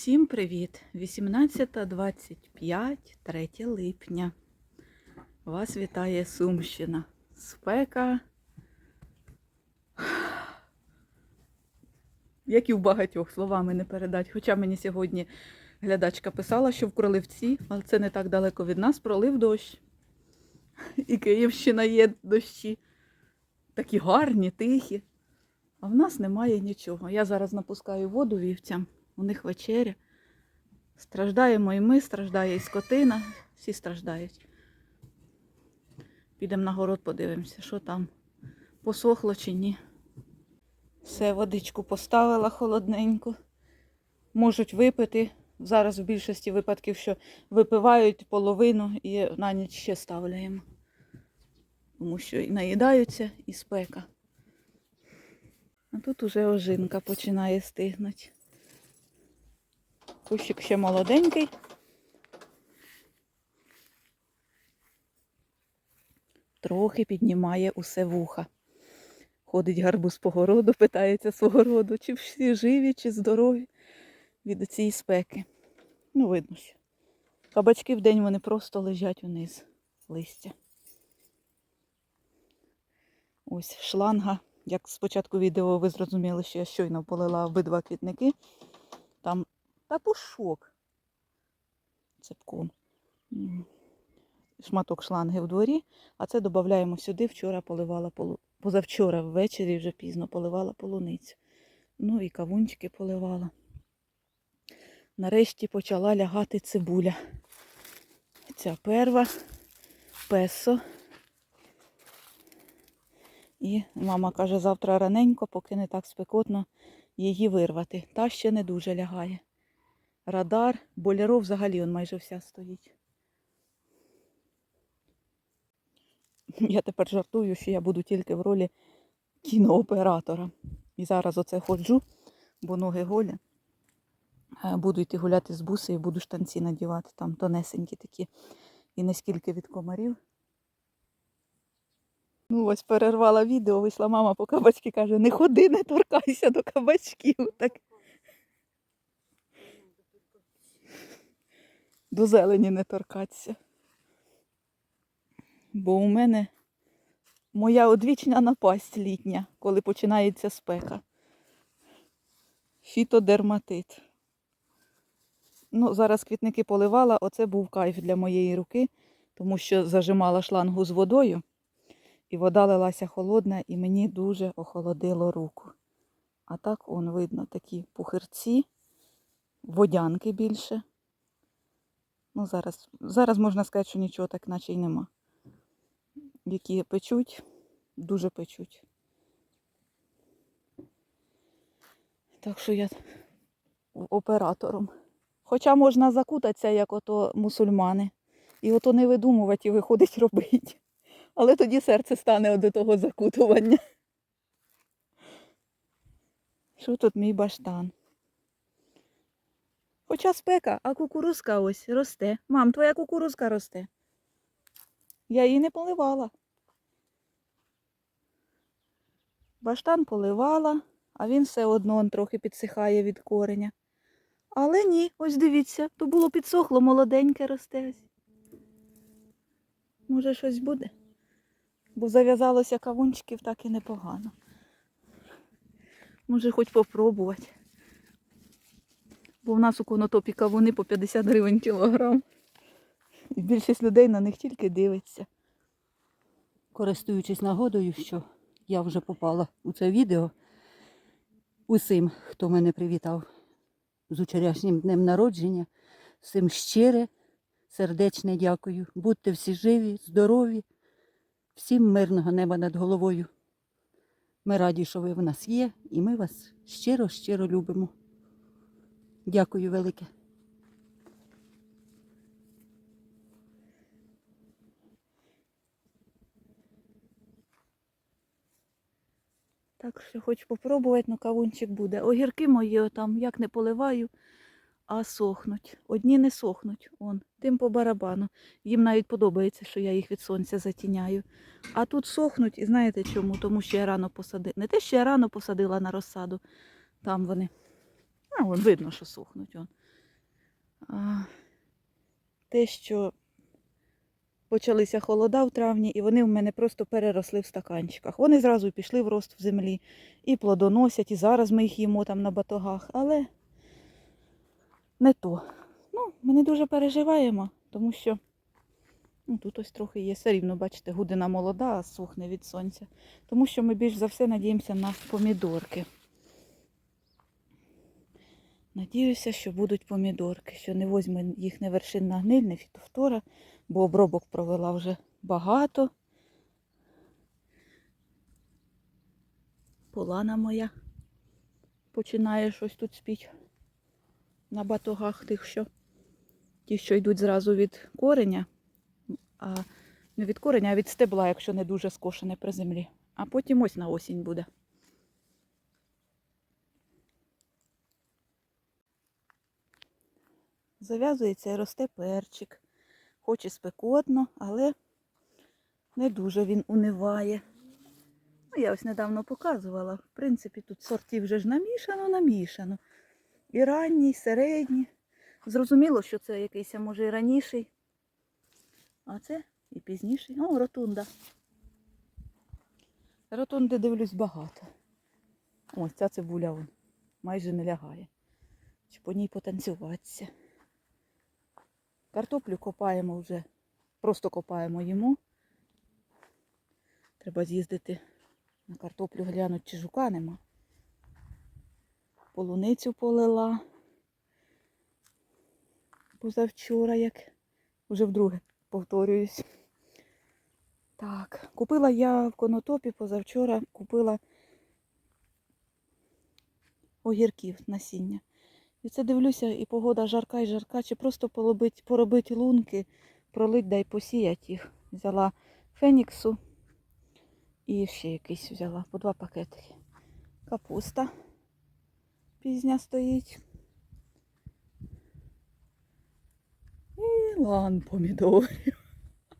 Всім привіт! 18.25, 3 липня. Вас вітає Сумщина. Спека. Як і в багатьох словами не передать. Хоча мені сьогодні глядачка писала, що в Кроливці, але це не так далеко від нас, пролив дощ. І Київщина є дощі. Такі гарні, тихі. А в нас немає нічого. Я зараз напускаю воду вівцям, у них вечеря. Страждаємо і ми, страждає і скотина, всі страждають. Підемо на город, подивимося, що там посохло чи ні. Все, водичку поставила холодненько. Можуть випити. Зараз в більшості випадків, що випивають половину і на ніч ще ставляємо. Тому що і наїдаються, і спека. А тут уже ожинка починає стигнути. Кущик ще молоденький. Трохи піднімає усе вуха. Ходить гарбуз по городу, питається свого роду, чи всі живі, чи здорові від цієї спеки. Ну, видно що. Кабачки в день вони просто лежать униз листя. Ось шланга. Як спочатку відео ви зрозуміли, що я щойно полила обидва квітники. Там та пушок цепком. Шматок шланги в дворі, а це додаємо сюди. Вчора поливала полу... позавчора ввечері вже пізно поливала полуницю. Ну і кавунчики поливала. Нарешті почала лягати цибуля. Ця перва, песо. І мама каже, завтра раненько, поки не так спекотно, її вирвати. Та ще не дуже лягає. Радар, боляро взагалі он майже вся стоїть. Я тепер жартую, що я буду тільки в ролі кінооператора. І зараз оце ходжу, бо ноги голі. Е, Буду йти гуляти з буси і буду штанці надівати, там тонесенькі такі. І не скільки від комарів. Ну, ось перервала відео, вийшла мама по кабачки, каже, не ходи, не торкайся до кабачків. Так. До зелені не торкатися. Бо у мене моя одвічна напасть літня, коли починається спека. Фітодерматит. Ну, зараз квітники поливала, оце був кайф для моєї руки, тому що зажимала шлангу з водою. І вода лилася холодна, і мені дуже охолодило руку. А так, он видно, такі пухирці, водянки більше. Ну, зараз, зараз можна сказати, що нічого так наче й нема. Які печуть, дуже печуть. Так що я оператором. Хоча можна закутатися, як ото мусульмани. І ото не видумувати і виходить робити. Але тоді серце стане до того закутування. Що тут мій баштан? Хоча спека, а кукурузка ось росте. Мам, твоя кукурузка росте. Я її не поливала. Баштан поливала, а він все одно он трохи підсихає від кореня. Але ні, ось дивіться, то було підсохло, молоденьке росте. Може, щось буде? Бо зав'язалося кавунчиків так і непогано. Може, хоч попробувати. Бо в нас у конотопі кавуни по 50 гривень кілограм. І більшість людей на них тільки дивиться. користуючись нагодою, що я вже попала у це відео, усім, хто мене привітав з учорашнім днем народження, всім щире, сердечне дякую. Будьте всі живі, здорові, всім мирного неба над головою. Ми раді, що ви в нас є, і ми вас щиро-щиро любимо. Дякую велике. Так що хоч попробувати, ну кавунчик буде. Огірки мої там як не поливаю, а сохнуть. Одні не сохнуть, он, тим по барабану. Їм навіть подобається, що я їх від сонця затіняю. А тут сохнуть, і знаєте чому? Тому що я рано посадила. Не те, що я рано посадила на розсаду, там вони. Вон видно, що сохнуть. Он. А, те, що почалися холода в травні, і вони в мене просто переросли в стаканчиках. Вони зразу пішли в рост в землі і плодоносять, і зараз ми їх їмо там на батогах, але не то. Ну, ми не дуже переживаємо, тому що ну, тут ось трохи є. Все рівно, бачите, гудина молода, а сухне від сонця. Тому що ми більш за все надіємося на помідорки. Надіюся, що будуть помідорки, що не возьме їх не вершинна гниль, не фітофтора, бо обробок провела вже багато. Полана моя починає щось тут спіть на батогах тих, що ті, що йдуть зразу від кореня, а не від кореня, а від стебла, якщо не дуже скошене при землі. А потім ось на осінь буде. Зав'язується і росте перчик. Хоч і спекотно, але не дуже він униває. Ну, я ось недавно показувала. В принципі, тут сортів вже ж намішано, намішано. І ранній, і середній. Зрозуміло, що це якийсь, може, і раніший. А це і пізніший. О, ротунда. Ротунди дивлюсь багато. Ось ця цибуля вон, майже не лягає. Чи по ній потанцюватися. Картоплю копаємо вже, просто копаємо йому. Треба з'їздити на картоплю глянути, чи жука нема. Полуницю полила. Позавчора, як вже вдруге повторююсь. Так, купила я в конотопі позавчора, купила огірків насіння. І це дивлюся, і погода жарка і жарка, чи просто поробить, поробить лунки, пролить да й посіять їх. Взяла феніксу і ще якийсь взяла по два пакетики. Капуста пізня стоїть. І лан помідорів.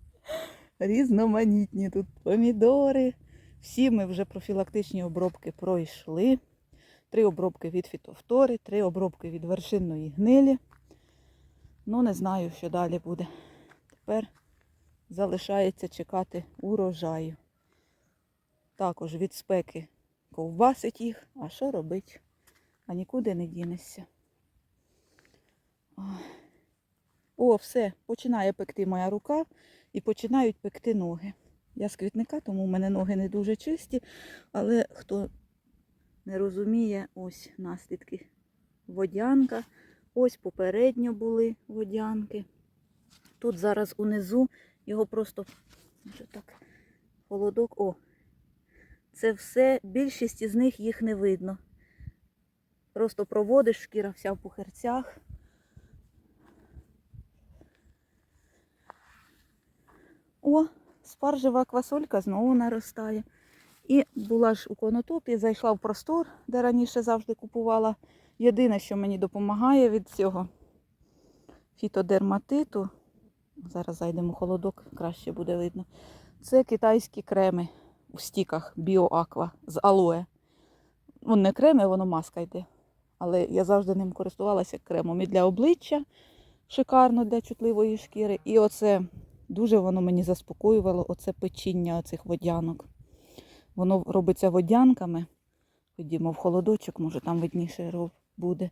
Різноманітні тут помідори. Всі ми вже профілактичні обробки пройшли. Три обробки від фітофтори, три обробки від вершинної гнилі. Ну, не знаю, що далі буде. Тепер залишається чекати урожаю. Також від спеки ковбасить їх, а що робить? А нікуди не дінешся. О, все, починає пекти моя рука і починають пекти ноги. Я з квітника, тому в мене ноги не дуже чисті, але хто не розуміє, ось наслідки. Водянка. Ось попередньо були водянки. Тут зараз унизу його просто може так, холодок. О, це все, більшість із них їх не видно. Просто проводиш, шкіра вся в пухерцях. О, спаржева квасолька знову наростає. І була ж у конотопі, зайшла в простор, де раніше завжди купувала. Єдине, що мені допомагає від цього фітодерматиту, зараз зайдемо у холодок, краще буде видно. Це китайські креми у стіках біоаква з алоє. Ну, не креми, воно маска йде. Але я завжди ним користувалася кремом. І для обличчя шикарно для чутливої шкіри. І оце дуже воно мені заспокоювало, оце печіння оцих водянок. Воно робиться водянками. Ходімо в холодочок, може там видніше буде.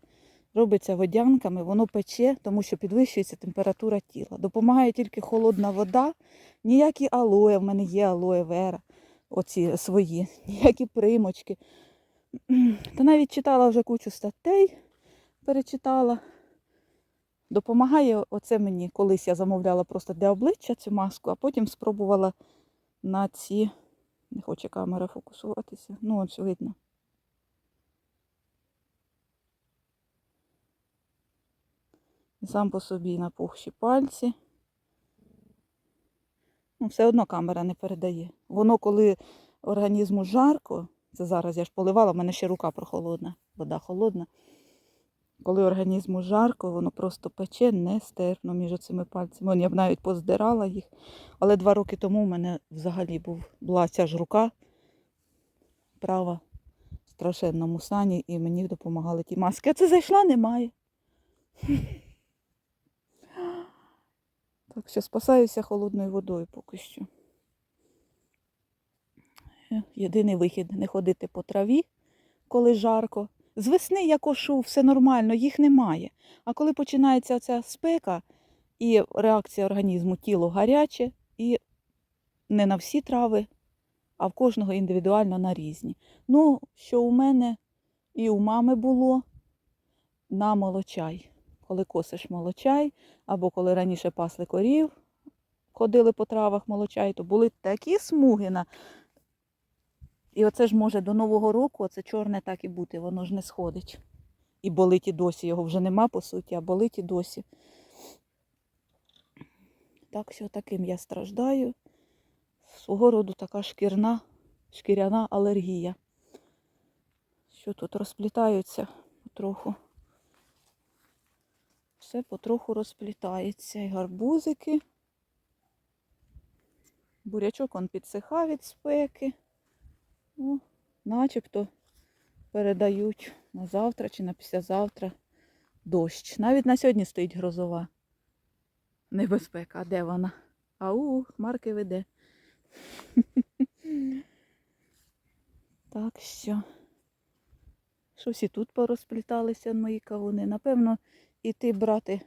Робиться водянками, воно пече, тому що підвищується температура тіла. Допомагає тільки холодна вода, ніякі алоє, в мене є алоє вера, оці свої, ніякі примочки. Та навіть читала вже кучу статей, перечитала. Допомагає оце мені, колись я замовляла просто для обличчя цю маску, а потім спробувала на ці. Не хоче камера фокусуватися. Ну, ось видно. І сам по собі напухші пальці. Ну, все одно камера не передає. Воно, коли організму жарко, це зараз я ж поливала, в мене ще рука прохолодна, вода холодна. Коли організму жарко, воно просто пече нестерпно між цими пальцями. Я б навіть поздирала їх. Але два роки тому в мене взагалі був, була ця ж рука права в страшенному стані, і мені допомагали ті маски. А це зайшла, немає. Так що спасаюся холодною водою поки що. Єдиний вихід не ходити по траві, коли жарко. З весни я кошу, все нормально, їх немає. А коли починається ця спека і реакція організму тіло гаряче, і не на всі трави, а в кожного індивідуально на різні. Ну, що у мене і у мами було на молочай. Коли косиш молочай, або коли раніше пасли корів, ходили по травах молочай, то були такі смуги на. І оце ж може до Нового року, оце чорне так і бути, воно ж не сходить. І болить і досі. Його вже нема, по суті, а болить і досі. Так що таким я страждаю. Свого роду така шкірна, шкіряна алергія. Що тут розплітаються потроху. Все потроху розплітається. І гарбузики. Бурячок он підсихав від спеки. Ну, начебто передають на завтра чи на післязавтра дощ. Навіть на сьогодні стоїть грозова небезпека. Де вона? Ау, хмарки веде. Так що. Щось і тут порозпліталися мої кавуни. Напевно, іти брати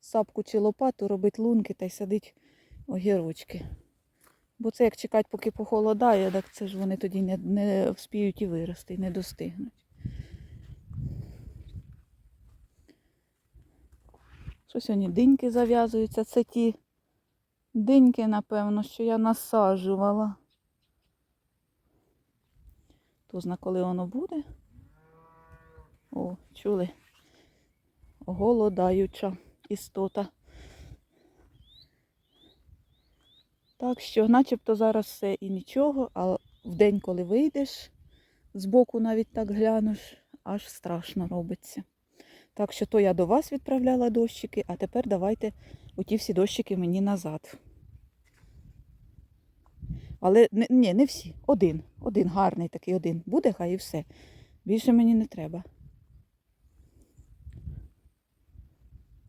сапку чи лопату, робити лунки та й садити огірочки. Бо це як чекати, поки похолодає, так це ж вони тоді не, не вспіють і вирости, і не достигнуть. Що сьогодні диньки зав'язуються. Це ті диньки, напевно, що я насаджувала. Хто зна, коли воно буде. О, чули? Голодаюча істота. Так що, начебто зараз все і нічого, а в день, коли вийдеш, збоку навіть так глянеш, аж страшно робиться. Так що то я до вас відправляла дощики, а тепер давайте оті всі дощики мені назад. Але ні, не всі. Один. Один гарний такий один. Буде, хай і все. Більше мені не треба.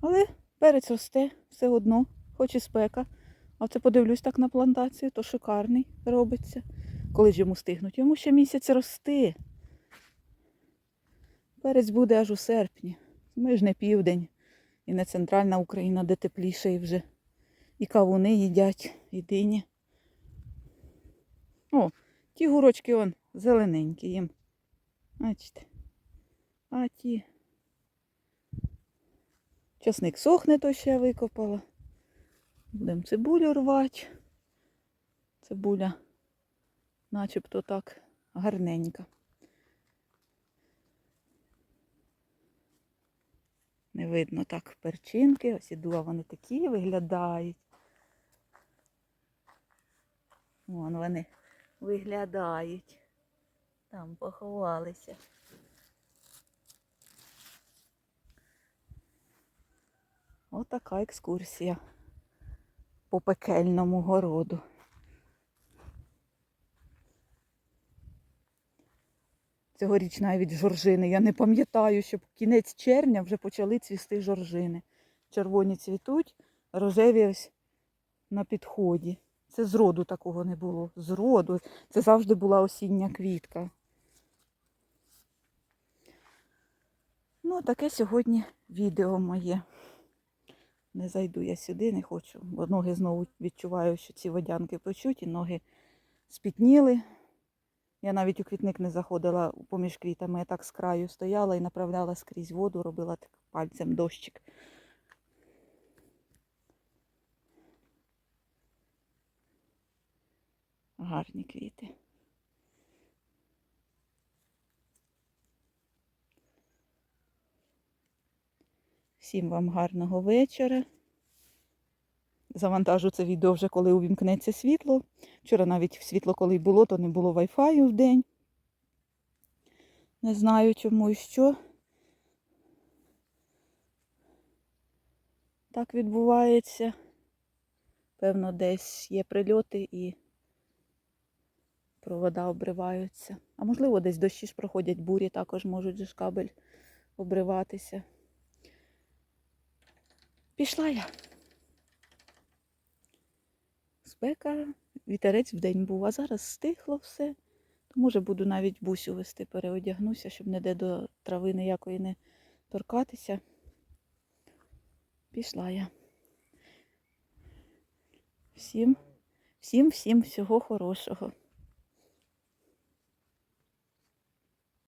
Але перець росте все одно, хоч і спека. А це подивлюсь так на плантацію, то шикарний робиться. Коли ж йому стигнуть? Йому ще місяць рости. Перець буде аж у серпні. Ми ж не південь і не центральна Україна, де тепліше і вже. І кавуни їдять, і дині. О, ті гурочки он зелененькі їм. Бачите. А ті. Часник сохне, то ще викопала. Будемо цибулю рвати. Цибуля начебто так гарненька. Не видно так перчинки, ось іду, а вони такі виглядають. Вон вони виглядають. Там поховалися. Отака екскурсія по пекельному городу. Цьогоріч навіть жоржини. Я не пам'ятаю, щоб кінець червня вже почали цвісти жоржини. Червоні цвітуть, рожеві ось на підході. Це зроду такого не було. Зроду. Це завжди була осіння квітка. Ну, таке сьогодні відео моє. Не зайду я сюди, не хочу, бо ноги знову відчуваю, що ці водянки печуть, і ноги спітніли. Я навіть у квітник не заходила поміж квітами, я так з краю стояла і направляла скрізь воду, робила так пальцем дощик. Гарні квіти. Всім вам гарного вечора. Завантажу це відео вже коли увімкнеться світло. Вчора навіть світло, коли було, то не було вайфаю в день. Не знаю чому і що. Так відбувається. Певно, десь є прильоти і провода обриваються. А можливо, десь дощі ж проходять бурі, також можуть же кабель обриватися. Пішла я. спека, вітерець в день був, а зараз стихло все. То, може, буду навіть бусю вести, переодягнуся, щоб ніде до трави ніякої не торкатися. Пішла я. Всім, всім, всім всього хорошого.